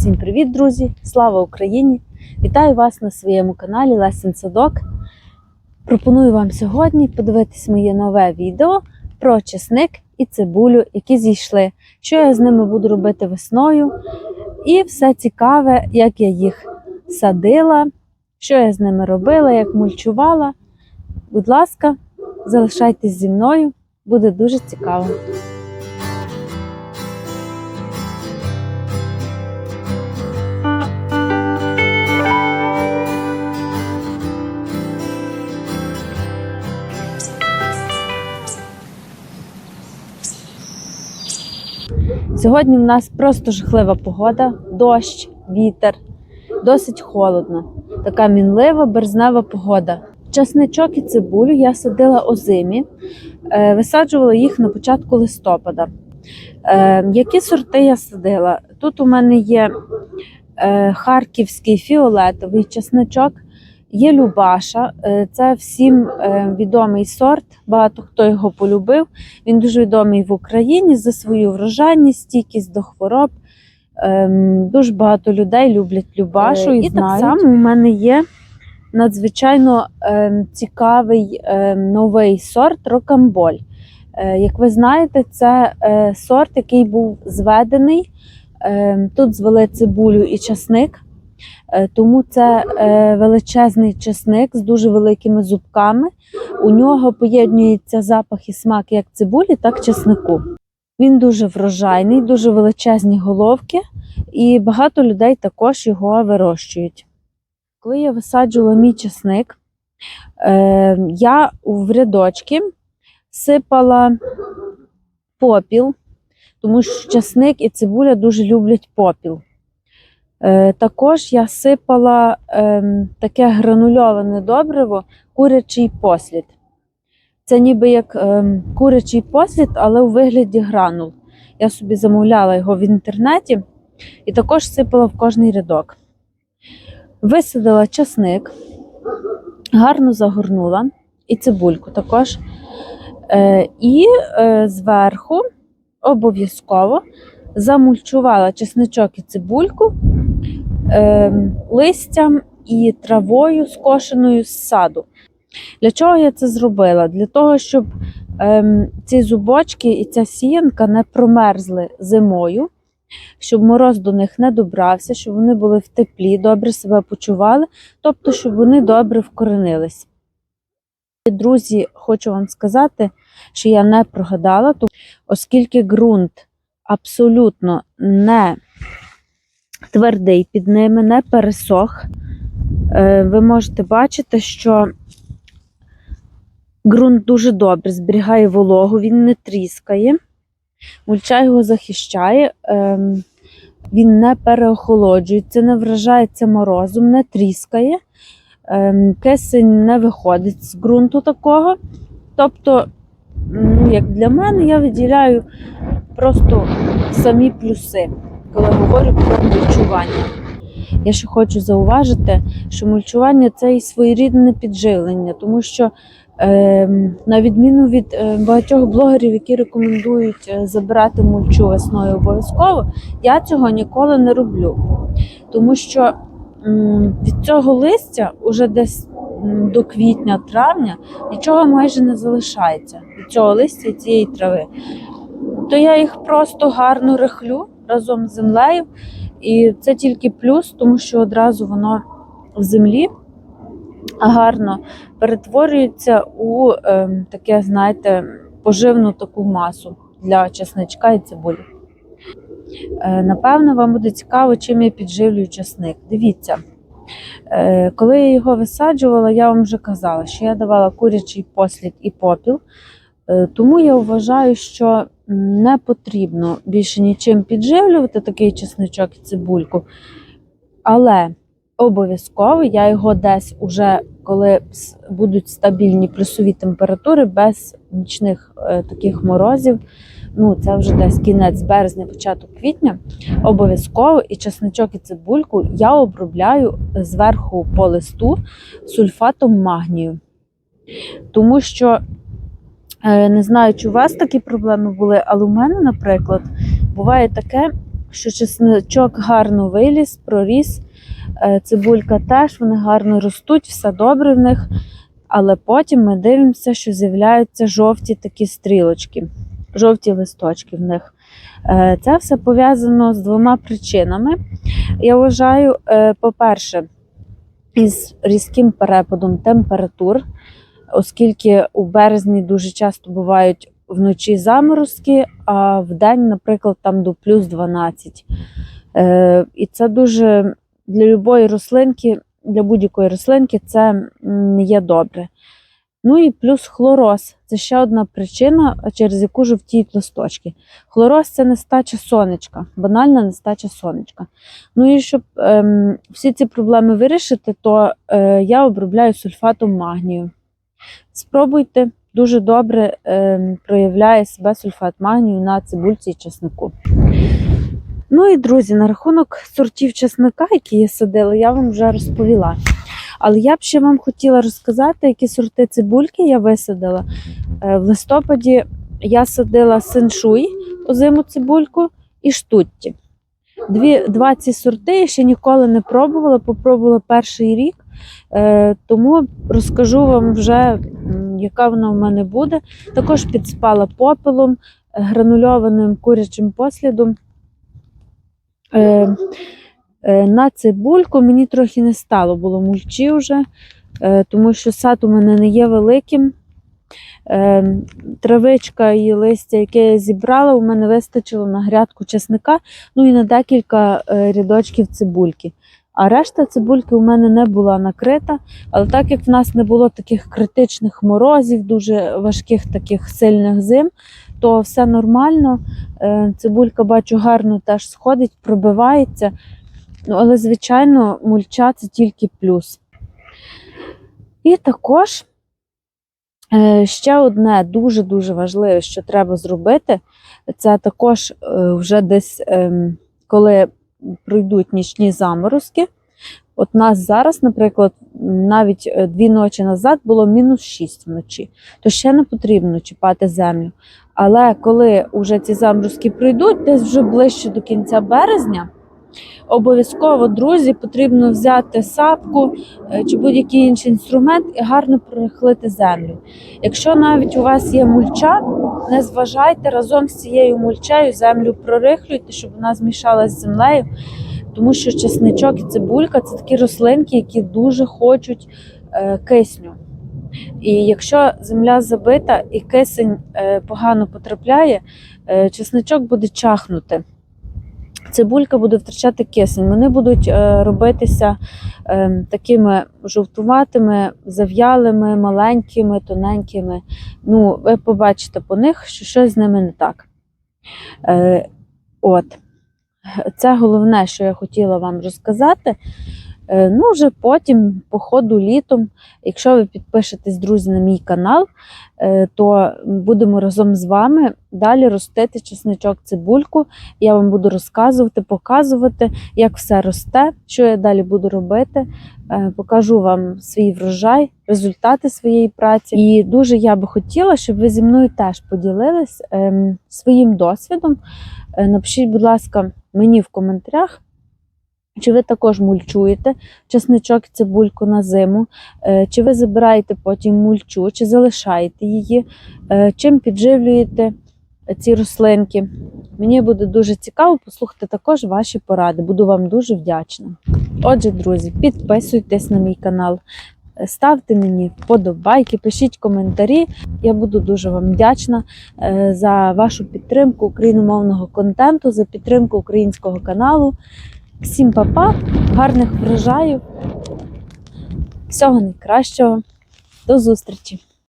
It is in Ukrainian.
Всім привіт, друзі! Слава Україні! Вітаю вас на своєму каналі Лесен Садок. Пропоную вам сьогодні подивитись моє нове відео про чесник і цибулю, які зійшли, що я з ними буду робити весною. І все цікаве, як я їх садила, що я з ними робила, як мульчувала. Будь ласка, залишайтесь зі мною, буде дуже цікаво. Сьогодні в нас просто жахлива погода, дощ, вітер, досить холодно. Така мінлива, березнева погода. Часничок і цибулю я садила озимі, е, висаджувала їх на початку листопада. Е, Які сорти я садила? Тут у мене є е, харківський фіолетовий часничок, є Любаша. Е, Це всім е, відомий сорт, багато хто його полюбив. Він дуже відомий в Україні за свою врожайність, стійкість до хвороб. Ем, Дуже багато людей люблять Любашу. Е, І, і так само у мене є надзвичайно ем, цікавий ем, новий сорт рокамболь. Як ви знаєте, це сорт, який був зведений. Тут звели цибулю і часник. Е, Тому це е, величезний часник з дуже великими зубками. У нього поєднується запах і смак як цибулі, так і чеснику. Він дуже врожайний, дуже величезні головки, і багато людей також його вирощують. Коли я висаджувала мій чесник, е, я в рядочки сипала попіл, тому що чесник і цибуля дуже люблять попіл. Е, також я сипала ем, таке гранульоване добриво, курячий послід. Це ніби як ем, курячий послід, але у вигляді гранул. Я собі замовляла його в інтернеті і також сипала в кожний рядок. Висадила часник, гарно загорнула і цибульку також. Е, і е, зверху обов'язково замульчувала чесничок і цибульку е, листям і травою скошеною з саду. Для чого я це зробила? Для того, щоб ем, ці зубочки і ця сіянка не промерзли зимою, щоб мороз до них не добрався, щоб вони були в теплі, добре себе почували, тобто, щоб вони добре вкоренились. І, Друзі, хочу вам сказати, що я не прогадала, оскільки ґрунт абсолютно не твердий під ними, не пересох. Е, Ви можете бачити, що ґрунт дуже добре зберігає вологу, він не тріскає, мульча його захищає, ем, він не переохолоджується, не вражається морозом, не тріскає, ем, кисень не виходить з ґрунту такого. Тобто, ну, як для мене, я виділяю просто самі плюси, коли говорю про мульчування. Я ще хочу зауважити, що мульчування це і своєрідне підживлення, тому що е, на відміну від е, багатьох блогерів, які рекомендують е, забирати мульчу весною обов'язково, я цього ніколи не роблю. Тому що від цього листя уже десь до квітня-травня нічого майже не залишається від цього листя цієї трави. То я їх просто гарно рихлю разом з землею. І це тільки плюс, тому що одразу воно в землі гарно перетворюється у ем, таке, знаєте, поживну таку масу для чесничка і цибулі. Е, напевно, вам буде цікаво, чим я підживлюю чесник. Дивіться, е, коли я його висаджувала, я вам вже казала, що я давала курячий послід і попіл. Е, Тому я вважаю, що не потрібно більше нічим підживлювати такий чесничок і цибульку. Але обов'язково я його десь уже, коли будуть стабільні плюсові температури, без нічних е, таких морозів. Ну, це вже десь кінець березня, початок квітня. Обов'язково і чесничок і цибульку я обробляю зверху по листу сульфатом магнію. Тому що Не знаю, чи у вас такі проблеми були, але у мене, наприклад, буває таке, що чесничок гарно виліз, проріс. Е, Цибулька теж, вони гарно ростуть, все добре в них. Але потім ми дивимося, що з'являються жовті такі стрілочки, жовті листочки в них. Е, Це все пов'язано з двома причинами. Я вважаю, е, по-перше, із різким перепадом температур, оскільки у березні дуже часто бувають вночі заморозки, а в день, наприклад, там до плюс 12. Е, І це дуже для любої рослинки, для будь-якої рослинки це не є добре. Ну і плюс хлороз це ще одна причина, через яку жовтіють листочки. Хлороз це нестача сонечка, банальна нестача сонечка. Ну і щоб ем, всі ці проблеми вирішити, то е, я обробляю сульфатом магнію. Спробуйте, дуже добре ем, проявляє себе сульфат магнію на цибульці і чеснику. Ну і друзі, на рахунок сортів чесника, які я садила, я вам вже розповіла. Але я б ще вам хотіла розказати, які сорти цибульки я висадила. Е, В листопаді я садила сеншуй, озиму цибульку і штутті. Дві, два ці сорти я ще ніколи не пробувала, попробувала перший рік, е, тому розкажу вам вже, яка вона в мене буде. Також підспала попелом, е, гранульованим курячим послідом. Е, е, на цибульку мені трохи не стало, було мульчі вже, е, тому що сад у мене не є великим. Е, Травичка і листя, яке я зібрала, у мене вистачило на грядку чесника, ну і на декілька е, рядочків цибульки. А решта цибульки у мене не була накрита. Але так як в нас не було таких критичних морозів, дуже важких таких сильних зим, то все нормально. Е, Цибулька, бачу, гарно теж сходить, пробивається. Ну, але, звичайно, мульча це тільки плюс. І також е, ще одне дуже-дуже важливе, що треба зробити, це також е, вже десь, ем, коли пройдуть нічні заморозки. От нас зараз, наприклад, навіть е, дві ночі назад було мінус 6 вночі, то ще не потрібно чіпати землю. Але коли вже ці заморозки пройдуть, десь вже ближче до кінця березня, обов'язково, друзі, потрібно взяти сапку е, чи будь-який інший інструмент і гарно прорихлити землю. Якщо навіть у вас є мульча, не зважайте разом з цією мульчею землю прорихлюйте, щоб вона змішалась з землею. Тому що чесничок і цибулька це такі рослинки, які дуже хочуть е, кисню. І якщо земля забита і кисень е, погано потрапляє, чесничок буде чахнути. Цибулька буде втрачати кисень. Вони будуть е, робитися е, такими жовтуватими, зав'ялими, маленькими, тоненькими. Ну, ви побачите по них, що щось з ними не так. Е, от. Це головне, що я хотіла вам розказати. Е, Ну, вже потім, по ходу літом, якщо ви підпишетесь, друзі, на мій канал, е, то будемо разом з вами далі ростити чесничок цибульку. Я вам буду розказувати, показувати, як все росте, що я далі буду робити. Е, Покажу вам свій врожай, результати своєї праці. І дуже я би хотіла, щоб ви зі мною теж поділились ем, своїм досвідом. Напишіть, будь ласка, мені в коментарях. Чи ви також мульчуєте чесничок цибульку на зиму? Е, Чи ви забираєте потім мульчу, чи залишаєте її? Е, Чим підживлюєте ці рослинки? Мені буде дуже цікаво послухати також ваші поради. Буду вам дуже вдячна. Отже, друзі, підписуйтесь на мій канал, е, ставте мені вподобайки, пишіть коментарі. Я буду дуже вам вдячна е, за вашу підтримку україномовного контенту, за підтримку українського каналу. Всім па-па, гарних врожаїв, всього найкращого. До зустрічі!